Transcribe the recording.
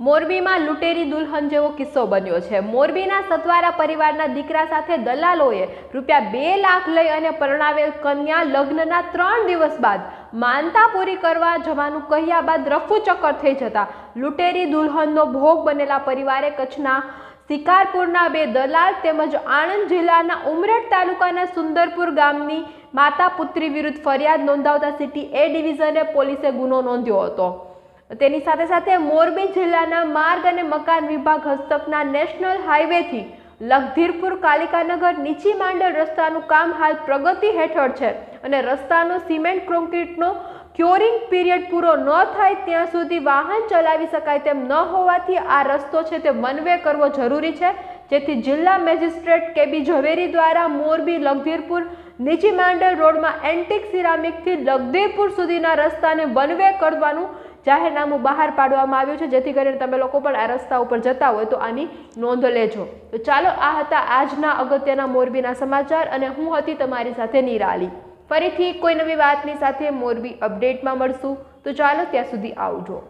મોરબીમાં લૂંટેરી દુલ્હન જેવો કિસ્સો બન્યો છે. મોરબીના સતવારા પરિવારના દીકરા સાથે દલાલોએ રૂપિયા બે લાખ લઈ અને પરણાવેલ કન્યા લગ્નના ત્રણ દિવસ બાદ માનતા પૂરી કરવા જવાનું કહ્યા બાદ રફુચક્કર થઈ જતા લૂંટેરી દુલ્હનનો ભોગ બનેલા પરિવારે કચ્છના શિકારપુરના બે દલાલ તેમજ આણંદ જિલ્લાના ઉમરેઠ તાલુકાના સુંદરપુર ગામની માતા પુત્રી વિરુદ્ધ ફરિયાદ નોંધાવતા સિટી એ ડિવિઝને પોલીસે ગુનો નોંધ્યો હતો. તેની સાથે સાથે મોરબી જિલ્લાના માર્ગ અને મકાન વિભાગ હસ્તકના નેશનલ હાઈવેથી લખધીરપુર કાલિકાનગર નીચી માંડળ રસ્તાનું કામ હાલ પ્રગતિ હેઠળ છે અને રસ્તાનો સિમેન્ટ કોન્ક્રીટનો ક્યોરિંગ પીરિયડ પૂરો ન થાય ત્યાં સુધી વાહન ચલાવી શકાય તેમ ન હોવાથી આ રસ્તો છે તે વનવે કરવો જરૂરી છે. જેથી જિલ્લા મેજિસ્ટ્રેટ કેબી ઝવેરી દ્વારા મોરબી લખધીરપુર નીચી માંડલ રોડમાં એન્ટિક સિરામિકથી લખધીરપુર સુધીના રસ્તાને વનવે કરવાનું જાહેરનામું બહાર પાડવામાં આવ્યું છે. જેથી કરીને તમે લોકો પણ આ રસ્તા ઉપર જતા હોય તો આની નોંધ લેજો. તો ચાલો, આ હતા આજના અગત્યના મોરબીના સમાચાર અને હું હતી તમારી સાથે નિરાલી. ફરીથી કોઈ નવી વાતની સાથે મોરબી અપડેટમાં મળશું. તો ચાલો, ત્યાં સુધી આવજો.